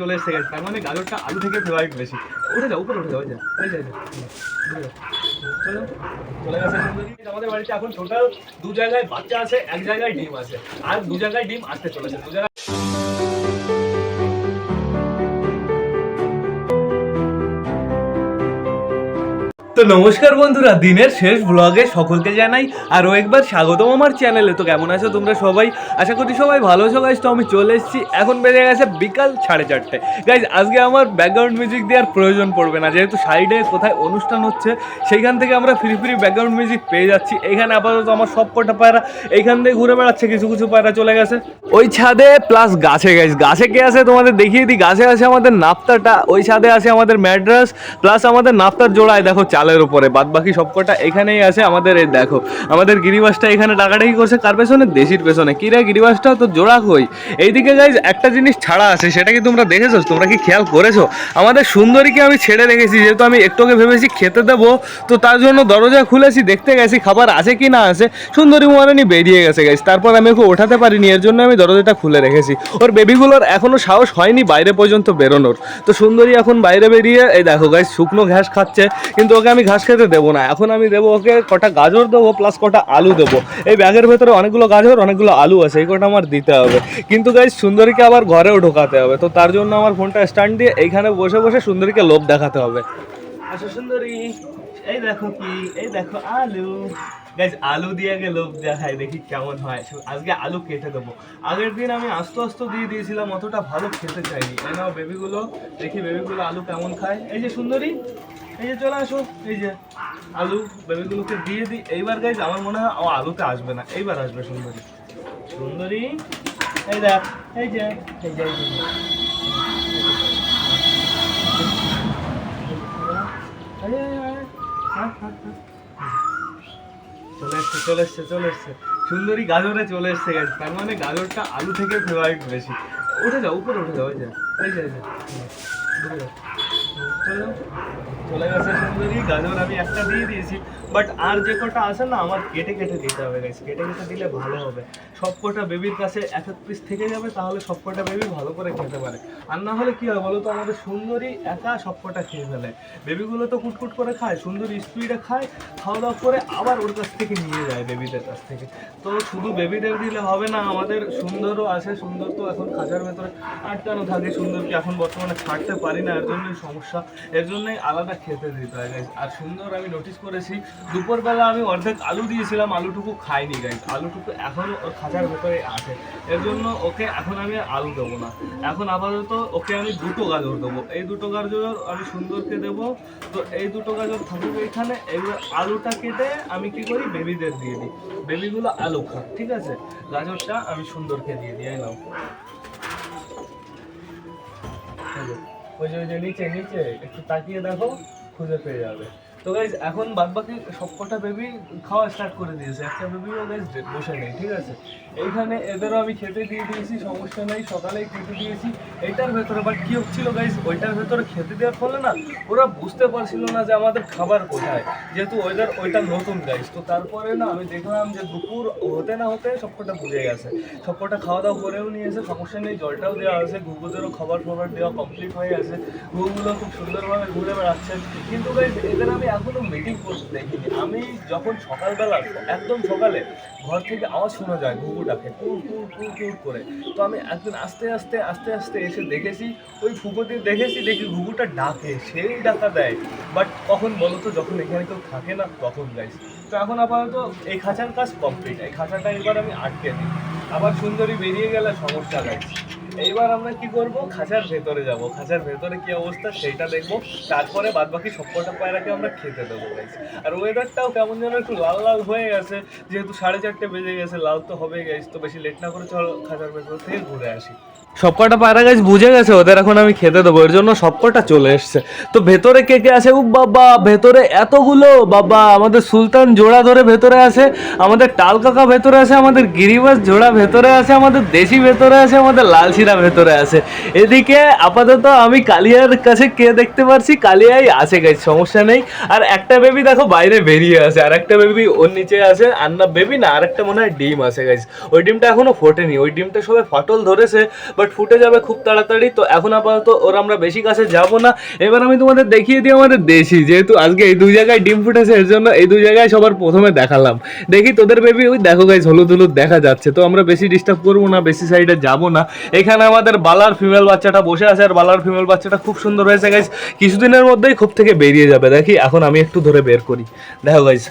চলে এসে গেছে। তার মানে গাজরটা আলু থেকে ফেভারিট বেশি উঠে যাও উপরে উঠে যাও যা চলে গেছে। আমাদের বাড়িতে এখন টোটাল দু জায়গায় বাচ্চা আছে, এক জায়গায় ডিম আছে। আর দু জায়গায় ডিম আসতে চলেছে। দু জায়গায় তো নমস্কার বন্ধুরা, দিনের শেষ ব্লগে সকলকে জানাই আরও একবার স্বাগতম আমার চ্যানেলে তো কেমন আছো তোমরা সবাই? আশা করি সবাই ভালো আছো গাইজ তো আমি চলে এসেছি। এখন বেজে গেছে বিকাল সাড়ে চারটে। গাইজ আজকে আমার ব্যাকগ্রাউন্ড মিউজিক দেওয়ার প্রয়োজন পড়বে না। যেহেতু সাইডে কোথায় অনুষ্ঠান হচ্ছে, সেইখান থেকে আমরা ফ্রি ফ্রি ব্যাকগ্রাউন্ড মিউজিক পেয়ে যাচ্ছি। এখানে আপাতত আমার সব কটা পায়রা এইখান থেকে ঘুরে বেড়াচ্ছে, কিছু কিছু পায়রা চলে গেছে। ওই ছাদে প্লাস গাছে গাইজ গাছে কে আছে তোমাদের দেখিয়ে দিই? গাছে আছে আমাদের নাপ্তাটা ওই ছাদে আছে আমাদের ম্যাড্রাস প্লাস আমাদের নাপ্তার জোড়ায়। দেখো চালের উপরে। বাদ বাকি সবকটা এখানেই আছে আমাদের এই দেখো। আমাদের গিরিবাসটা এখানে টাকাটাকি করছে, কার পেছনে? দেশির পেছনে। কি রে গিরিবাসটা তো জোড়া কই এইদিকে গাইজ একটা জিনিস ছাড়া আছে, সেটা কি তোমরা দেখেছ? তোমরা কি খেয়াল করেছ? আমাদের সুন্দরীকে আমি ছেড়ে রেখেছি, যেহেতু আমি একটু আগে ভেবেছি খেতে দেবো, তো তার জন্য দরজা খুলেছি, দেখতে গেছি, খাবার আছে কি না আছে। সুন্দরী মহারানী বেরিয়ে গেছে গাইজ তারপর আমি ওকে ওঠাতে পারিনি, এর জন্য আমি দরজাটা খুলে রেখেছি। ওর বেবিগুলোর এখনও সাহস হয়নি বাইরে পর্যন্ত বেরোনোর। তো সুন্দরী এখন বাইরে বেরিয়ে, এই দেখো গাইজ শুকনো ঘাস খাচ্ছে, কিন্তু ওকে আমি ঘাস খেতে দেবো না। এখন আমি দেবো ওকে কটা গাজর দেবো প্লাস কটা আলু দেবো। এই ব্যাগের ভেতরে অনেকগুলো গাজর, অনেকগুলো আলু আছে, এই কটা আমার দিতে হবে। কিন্তু গাইজ সুন্দরীকে আবার ঘরেও ঢোকাতে হবে। তো তার জন্য আমার ফোনটা স্ট্যান্ড দিয়ে এইখানে বসে বসে সুন্দরীকে লোভ দেখাতে হবে। আচ্ছা সুন্দরী, এই দেখো কি, এই দেখো আলু। গাইজ আলু দিয়ে আগে লোভ দেখায় দেখি কেমন হয়। আজকে আলু কেটে দেবো। আগের দিন আমি আস্তে আস্তে দিয়ে দিয়েছিলাম, অতটা ভালো খেতে চাইনি। এই নাও বেবিগুলো দেখি বেবিগুলো আলু কেমন খায়। এই যে সুন্দরী এই যে চলে আসো এই যে আলু বেবিগুলোকে দিয়ে দিই। এইবার গাইজ আমার মনে হয় ও আলুতে আসবে না। এইবার আসবে সুন্দরী। সুন্দরী এই দেখ এই যে এই যে এই। হ্যাঁ, হ্যাঁ, হ্যাঁ। চলে এসছে চলে এসছে চলে এসছে। সুন্দরী গাজরে চলে এসছে গেছে তার মানে গাজরটা আলু থেকে ফেভারিট বেশি। উঠে যাও উপরে উঠে যাও ওই যে এই যে এই যে। চলে গেছে সুন্দরী, গাজর আমি একটা দিয়ে দিয়েছি। বাট আর যে কটা না, আমার কেটে কেটে হবে কেটে কেটে দিলে ভালো হবে। বেবির কাছে এক পিস থেকে যাবে, তাহলে বেবি ভালো করে খেতে পারে। আর না হলে কি আমাদের একা খেয়ে ফেলে। বেবিগুলো তো কুটকুট করে খায়, সুন্দরী স্পিডে খায় খাওয়া দাওয়া করে আবার ওর কাছ থেকে নিয়ে যায় বেবিদের কাছ থেকে। তো শুধু বেবিদের দিলে হবে না, আমাদের সুন্দরও আছে, সুন্দর তো এখন খাঁচার ভেতরে আটকানো থাকে, সুন্দরকে এখন বর্তমানে ছাড়তে পারি না, এর জন্যই সমস্যা। এর জন্যই আলাদা খেতে দিতে হয় guys। আর সুন্দর আমি নোটিস করেছি, দুপুরবেলা আমি অর্ধেক আলু দিয়েছিলাম, আলুটুকু খাইনি গাইজ আলুটুকু এখনও ওর খাঁচার ভেতরে আছে। এর জন্য ওকে এখন আমি আলু দেবো না। এখন আপাতত ওকে আমি দুটো গাজর দেবো। এই দুটো গাজর আমি সুন্দরকে দেবো? তো এই দুটো গাজর থাকুক এখানে। এইবার আলুটা কেটে আমি কি করি? বেবিদের দিয়ে দিই। বেবিগুলো আলু খাক, ঠিক আছে? গাজরটা আমি সুন্দরকে দিয়ে দিই এই ওই যে ওই নিচে নিচে একটু তাকিয়ে দেখো খুঁজে পেয়ে যাবে। তো গাইজ এখন বাদ বাকি সবকটা বেবি খাওয়া স্টার্ট করে দিয়েছে। একটা বেবিও গাইজ বসে নেই, ঠিক আছে? এইখানে এদেরও আমি খেতে দিয়ে দিয়েছি, সমস্যা নেই, সকালেই খেতে দিয়েছি। এইটার ভেতরে বাট কী হচ্ছিল গাইজ ওইটার ভেতরে খেতে দেওয়ার ফলে না, ওরা বুঝতে পারছিল না যে আমাদের খাবার কোথায়, যেহেতু ওয়েদার ওইটা নতুন গাইজ তো তারপরে না আমি দেখলাম যে দুপুর হতে না হতে সবকটা বুঝে গেছে। সবকটা খাওয়া দাওয়া করেও নিয়েছে সমস্যা নেই, জলটাও দেওয়া আছে ঘুঘুদেরও খাবার ফাবার দেওয়া কমপ্লিট হয়ে গেছে। ঘুঘুগুলো খুব সুন্দরভাবে ঘুরে বেড়াচ্ছে। কিন্তু গাইজ এদের আমি এখনও মিটিং করতে দেখিনি। আমি যখন সকালবেলা, একদম সকালে ঘর থেকে আওয়াজ শোনা যায় ঘুঘুটাকে কুর কুর কুর কুর করে। তো আমি একদিন আস্তে আস্তে আস্তে আস্তে এসে দেখেছি, ওই ফুকুটি দেখেছি, দেখি ঘুঘুটা ডাকে, সেই ডাকা দেয়। বাট কখন বলো তো, যখন এখানে কেউ থাকে না, তখন গাইছি তো এখন আপাতত এই খাঁচার কাজ কমপ্লিট এই খাঁচাটা এবার আমি আটকে দিই। আবার সুন্দরী বেরিয়ে গেলে সমস্যা গাইছি এইবার আমরা কি করব? খাঁচার ভেতরে যাব। খাঁচার ভেতরে কি অবস্থা? সেইটা দেখব। তারপরে বাদ বাকি সবকটা পায়রাকে আমরা খেতে দেবো আর ওয়েদারটাও কেমন যেন একটু লাল লাল হয়ে গেছে। যেহেতু সাড়ে চারটে বেজে গেছে, লাল তো হবে গাইস তো বেশি লেট না করে চলো খাঁচার ভেতর থেকে ঘুরে আসি। সবকটা পায়রা গাছ বুঝে গেছে, ওদের এখন আমি খেতে দেবো। এর জন্য সবকটা চলে এসছে। তো ভেতরে কে কে আছে? উ বাবা, ভেতরে এতগুলো! বাবা, আমাদের সুলতান জোড়া ধরে ভেতরে আছে, আমাদের টাল কাকা ভেতরে আছে, আমাদের গিরিবাস জোড়া ভেতরে আছে, আমাদের দেশি ভেতরে আছে, আমাদের লালশিরা ভেতরে আছে। এদিকে আপাতত আমি কালিয়ার কাছে কে দেখতে পারছি? কালিয়াই আছে গাইজ সমস্যা নেই। আর একটা বেবি দেখো, বাইরে বেরিয়ে আছে। আর একটা বেবি ওর নিচে আছে। আর না বেবি না, আর একটা মনে হয় ডিম আছে গাইজ ওই ডিমটা এখনও ফোটেনি। ওই ডিমটা সবে ফাটল ধরেছে বাট ফুটে যাবে খুব তাড়াতাড়ি। তো এখন আপাতত ওর আমরা বেশি কাছে যাব না। এবার আমি তোমাদের দেখিয়ে দিই আমাদের দেশি। যেহেতু আজকে এই দুই জায়গায় ডিম ফুটেছে, এর জন্য এই দুই জায়গায় সবার প্রথমে দেখালাম। দেখি তোদের বেবি ওই দেখো গাইজ হলুদ হলুদ দেখা যাচ্ছে। তো আমরা বেশি ডিস্টার্ব করব না, বেশি সাইডে যাব না। এখানে আমাদের বালার ফিমেল বাচ্চাটা বসে আছে, আর বালার ফিমেল বাচ্চাটা খুব সুন্দর হয়েছে গাইজ কিছুদিনের মধ্যেই খুব থেকে বেরিয়ে যাবে। দেখি, এখন আমি একটু ধরে বের করি। দেখো গাইজ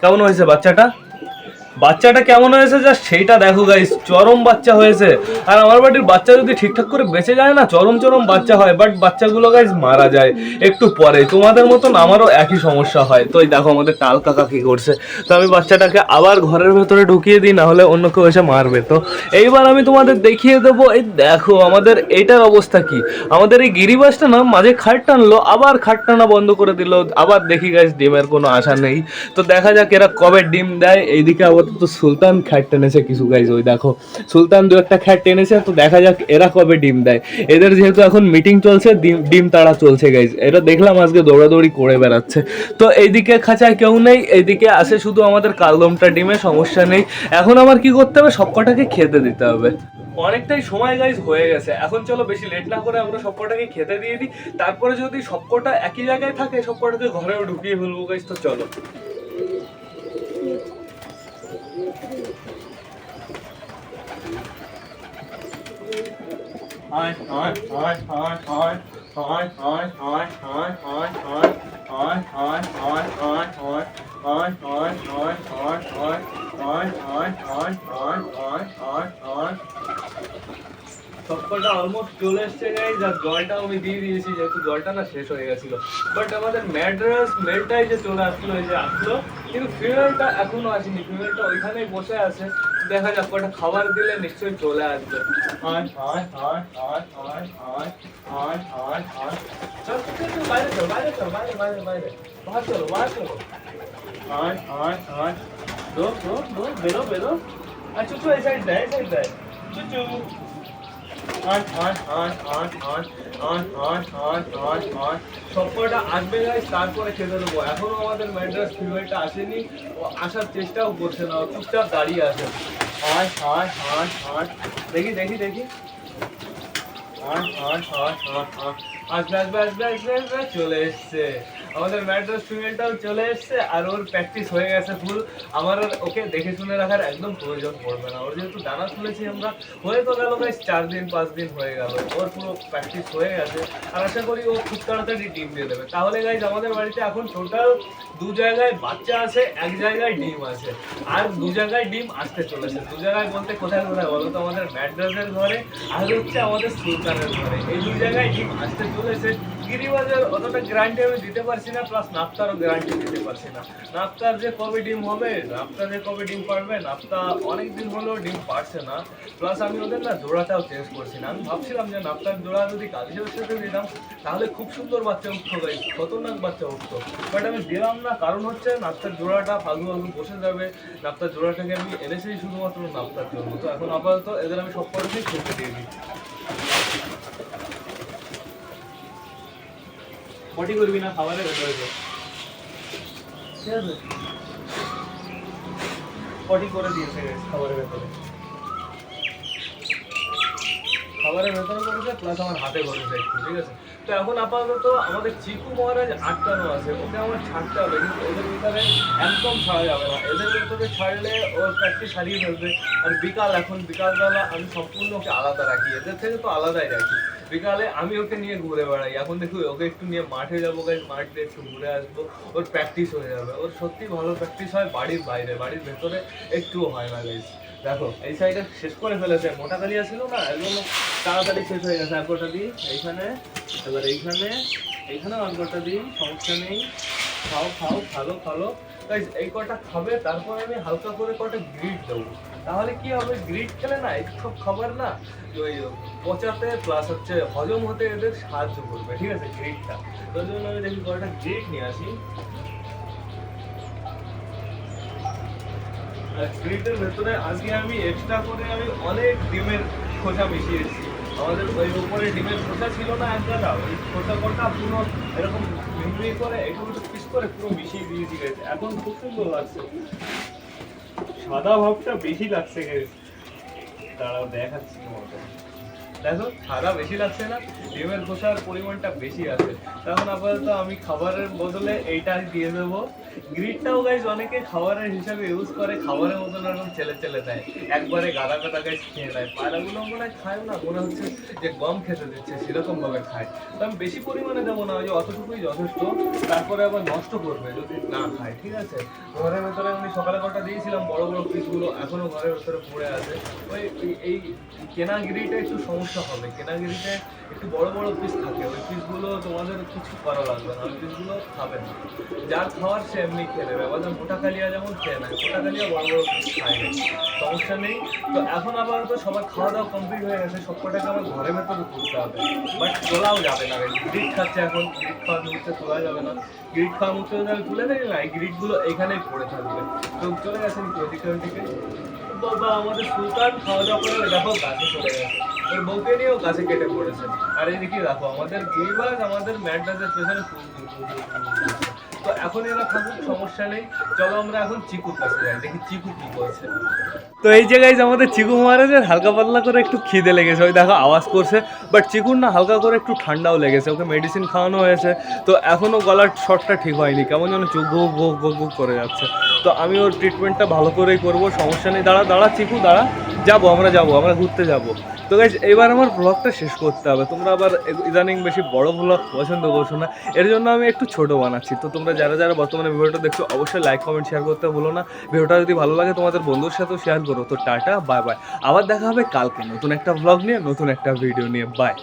কেমন হয়েছে বাচ্চাটা? বাচ্চাটা কেমন হয়েছে জাস্ট সেইটা দেখো গাইস চরম বাচ্চা হয়েছে। আর আমার বাড়ির বাচ্চা যদি ঠিকঠাক করে বেঁচে যায় না, চরম চরম বাচ্চা হয় বাট বাচ্চাগুলো গাইস মারা যায় একটু পরে তোমাদের মতন আমারও একই সমস্যা হয়। তো দেখো আমাদের টাল কাকা কি করছে। তো আমি বাচ্চাটাকে আবার ঘরের ভেতরে ঢুকিয়ে দিই না হলে অন্য কেউ এসে মারবে। তো এইবার আমি তোমাদের দেখিয়ে দেবো, এই দেখো আমাদের এইটার অবস্থা কি। আমাদের এই গিরিবাসটা না মাঝে খাট টানলো, আবার খাট টানা বন্ধ করে দিল। আবার দেখি গাইস ডিমের কোনো আশা নেই। তো দেখা যাক এরা কবে ডিম দেয়, এইদিকে আপাতত সুলতান খ্যাট টেনেছে কিছু গাইজ ওই দেখো। সুলতান দু একটা খ্যাট টেনেছে, তো দেখা যাক এরা কবে ডিম দেয়। এদের যেহেতু এখন মিটিং চলছে, ডিম- তাড়া চলছে গাইজ এটা দেখলাম আজকে দৌড়াদৌড়ি করে বেড়াচ্ছে। তো এইদিকে খাঁচায় কেউ নেই, এইদিকে আসে শুধু আমাদের কালদমটা ডিমে, সমস্যা নেই। এখন আমার কি করতে হবে? সবকটাকে খেতে দিতে হবে। অনেকটাই সময় গাইজ হয়ে গেছে। এখন চলো বেশি লেট না করে আমরা সবকটাকে খেতে দিয়ে দিই। তারপরে যদি সবকটা একই জায়গায় থাকে সবকটাকে ঘরেও ঢুকিয়ে ফেলব গাইজ তো চলো। Hi, hi, hi, hi, hi. Hi, hi, hi, hi, hi, hi. Hi, hi, hi, hi, hi. Hi, hi, hi, hi, hi. Hi, hi, hi, hi, hi, hi, hi. সবকটা অলমোস্ট চলে এসছে গাইজ আর জলটাও আমি দিয়ে দিয়েছি যেহেতু জলটা না শেষ হয়ে গেছিল বাট আমাদের ম্যাড্রাস মেলটাই যে চলে আসলো এই যে আসলো কিন্তু ফিউয়েলটা এখনও আসেনি। ফিউয়েলটা ওইখানেই বসে আছে। দেখা যাক কটা খাবার দিলে নিশ্চয়ই চলে আসবে। বাইরে চলো বাইরে চলো বাইরে বাইরে বাইরে। বাহার চলো বাহার চলো। আয় আয় আয় দো দো দো বেরো বেরো। আর চুচু এই সাইড দেয় এই সাইড দেয়। চুচু। সবকটা আসবে গাইস তারপরে খেতে দেবো। এখনও আমাদের ম্যাড্রাস ফিমেলটা আসেনি, ও আসার চেষ্টাও করছে না চুপচাপ দাঁড়িয়ে আছে। আট আট আট আট দেখি দেখি দেখি। আসবে আসবে আসবে আসবে আসবে, চলে এসছে। আমাদের ম্যাড্রাস ফিমেলটাও চলে এসছে আর ওর প্র্যাকটিস হয়ে গেছে ফুল আমার ওকে দেখে শুনে রাখার একদম প্রয়োজন পড়বে না। ওর যেহেতু ডানা তুলেছি আমরা, হয়ে তো গেল গাইস চার দিন, পাঁচ দিন হয়ে গেল। ওর পুরো প্র্যাকটিস হয়ে গেছে। আর আশা করি ও খুব তাড়াতাড়ি ডিম দিয়ে দেবে। তাহলে গাইজ আমাদের বাড়িতে এখন টোটাল দু জায়গায় বাচ্চা আছে, এক জায়গায় ডিম আছে। আর দু জায়গায় ডিম আসতে চলেছে। দু জায়গায় বলতে কোথায় কোথায় বলো তো? আমাদের ম্যাড্রাসের ঘরে আর হচ্ছে আমাদের সুলতানের ঘরে। এই দু জায়গায় ডিম আসতে চলেছে। গিরিবাজার অতটা গ্যারান্টি আমি দিতে পারছি না প্লাস নাপ্তারও গ্যারান্টি দিতে পারছি না। নাপ্তার যে কবে ডিম হবে নাপ্তা যে কবে ডিম পারবে নাপ্তা অনেক দিন হলেও ডিম পারছে না। প্লাস আমি ওদের না জোড়াটাও চেঞ্জ করছি না। আমি ভাবছিলাম যে নাপ্তার জোড়া যদি কালিশের সাথে দিতাম, তাহলে খুব সুন্দর বাচ্চা উঠতো গাই খতরনাক বাচ্চা উঠতো। বাট আমি দিলাম না, কারণ হচ্ছে নাপ্তার জোড়াটা ফালতু ফালতু বসে যাবে। নাপ্তার জোড়াটাকে আমি এনেছি শুধুমাত্র নাপ্তার জন্য। তো এখন আপাতত এদের আমি সব কটাকেই খেতে দিয়ে দিই। পটি করবি না খাবারের ভেতরে। ঠিক আছে? পটি করে দিয়েছে খাবারের ভেতরে। খাবারের ভেতরে করেছে প্লাস আমার হাতে করেছে একটু, ঠিক আছে? তো এখন আপাতত আমাদের চিকু মহারাজ আটকানো আছে, ওকে আমার ছাড়তে হবে, কিন্তু ওদের ভিতরে একদম ছাড়া যাবে না। এদের ভিতরে ছাড়লে ওর প্র্যাকটিস হারিয়ে ফেলবে, আর বিকাল, এখন বিকালবেলা আমি সম্পূর্ণ ওকে আলাদা রাখি, এদের থেকে তো আলাদাই রাখি। বিকালে আমি ওকে নিয়ে ঘুরে বেড়াই। এখন দেখো ওকে একটু নিয়ে মাঠে যাব গাইজ মাঠে একটু ঘুরে আসব। ওর প্র্যাকটিস হয়ে যাবে। ওর সত্যি ভালো প্র্যাকটিস হয় বাড়ির বাইরে। বাড়ির ভেতরে একটুও হয় না গাইজ দেখো, এই সাইডে শেষ করে ফেলেছে। মোটা কালিয়া ছিল না? একদম তাড়াতাড়ি শেষ হয়ে গেছে। একবারটা দিই এইখানে। এবার এইখানে। এইখানে একবারটা দিই সমস্যা নেই। খাও খাও, ভালো গাইজ এই কটা খাবে, তারপরে আমি হালকা করে কটা গ্রিড দেবো। তাহলে কি হবে? গ্রিড খেলে না এইসব খাবার না ওই পচাতে প্লাস হচ্ছে হজম হতে এদের সাহায্য করবে, ঠিক আছে গ্রিডটা তার জন্য আমি দেখি কটা গ্রিড নিয়ে আসি। গ্রিডের ভেতরে আজকে আমি এক্সট্রা করে আমি অনেক ডিমের খোসা মিশিয়েছি। আমাদের ওই উপরে ডিমের খোসা ছিল না একদাটা ওই খোসা কটা পুরো এরকম মিহি করে একটু একটু পিস করে পুরো মিশিয়ে দিয়েছি এখন খুব সুন্দর লাগছে। সাদা ভাবটা বেশি লাগছে গেছে দাঁড়াও দেখাচ্ছি তোমাকে। দেখো, সাদা বেশি লাগছে না, ডিমের খোসার পরিমাণটা বেশি আছে। তখন আপাতত আমি খাবারের বদলে এইটা দিয়ে দেবো। গ্রিডটাও গাইজ অনেকে খাবারের হিসাবে ইউজ করে, খাবারের মতন এরকম ছেলে ছেলে দেয়। একবারে গাদা গাদা গাইজ খেয়ে নেয়। পায়রাগুলো মনে হয় খায় না, মনে হচ্ছে যে গম খেতে দিচ্ছে, সেরকমভাবে খায়। তো আমি বেশি পরিমাণে দেবো না যে অতটুকুই যথেষ্ট। তারপরে আবার নষ্ট করবে যদি না খায়, ঠিক আছে? ঘরের ভেতরে আমি সকালে কটা দিয়েছিলাম, বড় বড় পিসগুলো এখনও ঘরের ভেতরে পড়ে আছে। ওই, এই- কেনা কেনাগিরিটা একটু সমস্যা হবে। কেনাগিরিতে একটু বড় বড় পিস থাকে। ওই পিসগুলো তোমাদের কিছু করা লাগবে না। ওই পিসগুলো খাবে না। যার খাওয়ার সে এমনি খেয়ে নেবে। আমাদের মোটা কালিয়া যেমন খেয়ে নেয় মোটা কালিয়া বড় বড় পিস খায় সমস্যা নেই। তো এখন আপাতত সবার খাওয়া দাওয়া কমপ্লিট হয়ে গেছে। সব কটাকে আমার ঘরের ভেতরে তুলতে হবে। বাট তোলাও যাবে না। গ্রিড খাচ্ছে এখন। গ্রিড খাওয়ার মুহূর্তে তোলা যাবে না। গ্রিড খাওয়া মুহূর্তে তুলে দেয় না এই গ্রিডগুলো এখানেই পড়ে থাকবে। তো চলে গেছেন কি ওদিকে ওদিকে। বাবা, আমাদের সুলতান খাওয়া দাওয়া করে, দেখো, গাছে চলে গেছে। ওর বউকে গাছে কেটে পড়েছে। আর এদিকে আমাদের আমাদের পেছনে। তো এখন এরা থাকুক, সমস্যা নেই। চলো আমরা এখন চিকুর কাছে যাই, দেখি চিকু কি করছে। তো এই জায়গায় আমাদের চিকু মহারাজের হালকা পাতলা করে একটু খিদে লেগেছে। ওই দেখো, আওয়াজ করছে বাট চিকুর না হালকা করে একটু ঠান্ডাও লেগেছে, ওকে মেডিসিন খাওয়ানো হয়েছে। তো এখনও গলার শটটা ঠিক হয়নি, কেমন যেন চোখ গোক গোক গোক গোক করে যাচ্ছে। তো আমি ওর ট্রিটমেন্টটা ভালো করেই করব, সমস্যা নেই। দাঁড়া দাঁড়া, চিকু, দাঁড়া। যাব, আমরা যাব, আমরা ঘুরতে যাব। তো গাইজ এবার আমার ব্লগটা শেষ করতে হবে। তোমরা আবার ইদানিং বেশি বড় ব্লগ পছন্দ করছ না। এর জন্য আমি একটু ছোট বানাচ্ছি। তো তোমরা যারা যারা বর্তমানে ভিডিওটা দেখছ, অবশ্যই লাইক কমেন্ট শেয়ার করতে ভুলো না। ভিডিওটা যদি ভালো লাগে, তোমাদের বন্ধুর সাথেও শেয়ার করো। তো টাটা বাই বাই আবার দেখা হবে কালকে নতুন একটা ব্লগ নিয়ে, নতুন একটা ভিডিও নিয়ে। বাই